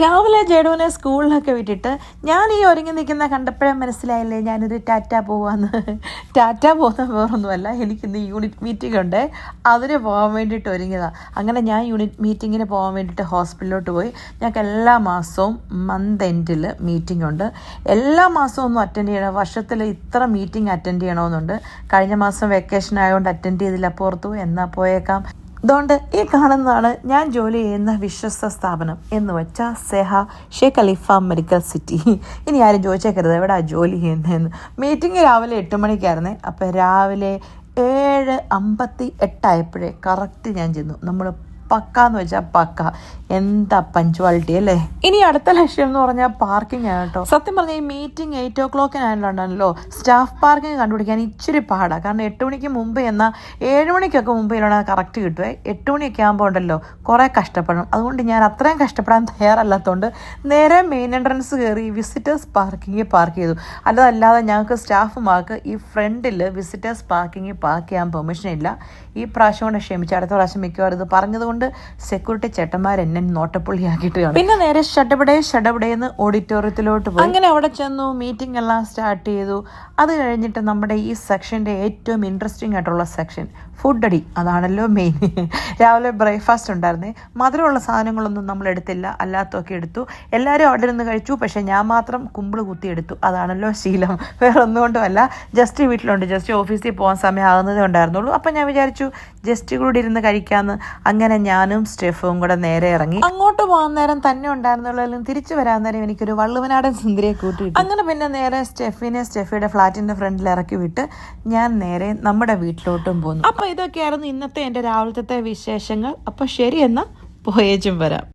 രാവിലെ ജേഡുവിനെ സ്കൂളിലൊക്കെ വിട്ടിട്ട് ഞാൻ ഈ ഒരുങ്ങി നിൽക്കുന്ന കണ്ടപ്പോഴേ മനസ്സിലായില്ലേ ഞാനൊരു ടാറ്റ പോവാന്ന്. ടാറ്റ പോകുന്ന വേറൊന്നുമല്ല. എനിക്കിന്ന് യൂണിറ്റ് മീറ്റിംഗ് ഉണ്ട് അതിന് പോകാൻ വേണ്ടിയിട്ട് ഒരുങ്ങിയതാണ് അങ്ങനെ ഞാൻ യൂണിറ്റ് മീറ്റിങ്ങിന് പോകാൻ വേണ്ടിയിട്ട് ഹോസ്പിറ്റലിലോട്ട് പോയി. ഞങ്ങൾക്ക് എല്ലാ മാസവും മന്ത് എൻഡിൽ മീറ്റിംഗ് ഉണ്ട് എല്ലാ മാസവും ഒന്നും അറ്റൻഡ് ചെയ്യണം. വർഷത്തിൽ ഇത്ര മീറ്റിംഗ് അറ്റൻഡ് ചെയ്യണമെന്നുണ്ട്. കഴിഞ്ഞ മാസം വെക്കേഷൻ ആയതുകൊണ്ട് അറ്റൻഡ് ചെയ്തില്ല. പുറത്തു എന്നാൽ പോയേക്കാം. അതുകൊണ്ട് ഈ കാണുന്നതാണ് ഞാൻ ജോലി ചെയ്യുന്ന വിശ്വസ്ത സ്ഥാപനം എന്ന് വെച്ചാൽ SEHA Sheikh Khalifa medical city. ഇനി ആരും ചോദിച്ചേക്കരുത് എവിടെ ജോലി ചെയ്യുന്നതെന്ന്. മീറ്റിംഗ് രാവിലെ എട്ട് മണിക്കായിരുന്നേ. അപ്പോൾ രാവിലെ ഏഴ് അമ്പത്തി എട്ടായപ്പോഴേ കറക്റ്റ് ഞാൻ ചെന്നു. നമ്മൾ പക്ക എന്ന് വെച്ചാൽ പക്ക. എന്താ പഞ്ച്വാലിറ്റി അല്ലേ? ഇനി അടുത്ത ലക്ഷ്യം എന്ന് പറഞ്ഞാൽ പാർക്കിംഗ് ആണ് കേട്ടോ. സത്യം പറഞ്ഞാൽ ഈ മീറ്റിംഗ് എയ്റ്റ് ഓ ക്ലോക്കിനാണല്ലോ സ്റ്റാഫ് പാർക്കിംഗ് കണ്ടുപിടിക്കാൻ ഇച്ചിരി പാടാണ് കാരണം എട്ട് മണിക്ക് മുമ്പ് എന്നാൽ ഏഴ് മണിക്കൊക്കെ മുമ്പ് ഇതിലാണ് കറക്റ്റ് കിട്ടുമേ എട്ട് മണിയൊക്കെ ആകുമ്പോൾ ഉണ്ടല്ലോ കുറേ കഷ്ടപ്പെടണം. അതുകൊണ്ട് ഞാൻ അത്രയും കഷ്ടപ്പെടാൻ തയ്യാറല്ലാത്തതുകൊണ്ട് നേരെ മെയിൻ എൻട്രൻസ് കയറി വിസിറ്റേഴ്സ് പാർക്കിംഗ് പാർക്ക് ചെയ്തു. അല്ലാതെ ഞങ്ങൾക്ക് സ്റ്റാഫുമാർക്ക് ഈ ഫ്രണ്ടിൽ വിസിറ്റേഴ്സ് പാർക്കിംഗ് പാർക്ക് ചെയ്യാൻ പെർമിഷൻ ഇല്ല. ഈ പ്രാവശ്യം കൊണ്ട് ക്ഷമിച്ചു അടുത്ത പ്രാവശ്യം മിക്കവാറും ഇത് പറഞ്ഞതുകൊണ്ട് സെക്യൂരിറ്റി ചേട്ടന്മാർ എന്നെ നോട്ടപ്പുള്ളിയാക്കിയിട്ട് കാണും പിന്നെ നേരെ ഷട്ടപടേ ഷടപടേന്ന് ഓഡിറ്റോറിയത്തിലോട്ട് പോയി. അങ്ങനെ അവിടെ ചെന്നു മീറ്റിംഗ് എല്ലാം സ്റ്റാർട്ട് ചെയ്തു. അത് കഴിഞ്ഞിട്ട് നമ്മുടെ ഈ സെക്ഷന്റെ ഏറ്റവും ഇൻട്രസ്റ്റിംഗ് ആയിട്ടുള്ള സെക്ഷൻ ഫുഡ് അടി. അതാണല്ലോ മെയിൻ രാവിലെ ബ്രേക്ക്ഫാസ്റ്റ് ഉണ്ടായിരുന്നേ. മധുരമുള്ള സാധനങ്ങളൊന്നും നമ്മൾ എടുത്തില്ല. അല്ലാത്തൊക്കെ എടുത്തു. എല്ലാവരും അവിടെ നിന്ന് കഴിച്ചു. പക്ഷേ ഞാൻ മാത്രം കുമ്പിൾ കുത്തി എടുത്തു. അതാണല്ലോ ശീലം. വേറെ ഒന്നുകൊണ്ടുമല്ല ജസ്റ്റ് വീട്ടിലുണ്ട്. ജസ്റ്റ് ഓഫീസിൽ പോകാൻ സമയമാകുന്നതേ ഉണ്ടായിരുന്നുള്ളൂ. അപ്പം ഞാൻ വിചാരിച്ചു ജസ്റ്റ് കൂടി ഇരുന്ന് കഴിക്കാമെന്ന് അങ്ങനെ ഞാനും സ്റ്റെഫും കൂടെ നേരെ ഇറങ്ങി. അങ്ങോട്ട് പോകാൻ നേരം തന്നെ ഉണ്ടായിരുന്നുള്ളതിലും തിരിച്ചു വരാൻ നേരം എനിക്കൊരു വള്ളുവനാടൻ സുന്ദരിയെ കൂട്ടി അങ്ങനെ പിന്നെ നേരെ സ്റ്റെഫിനെ സ്റ്റെഫിയുടെ ഫ്ളാറ്റിന്റെ ഫ്രണ്ടിൽ ഇറക്കി വിട്ട് ഞാൻ നേരെ നമ്മുടെ വീട്ടിലോട്ടും പോന്നു. അപ്പൊ ഇതൊക്കെയായിരുന്നു ഇന്നത്തെ എന്റെ രാവിലത്തെ വിശേഷങ്ങൾ. അപ്പൊ ശരി എന്നാ പോയേച്ചും വരാം.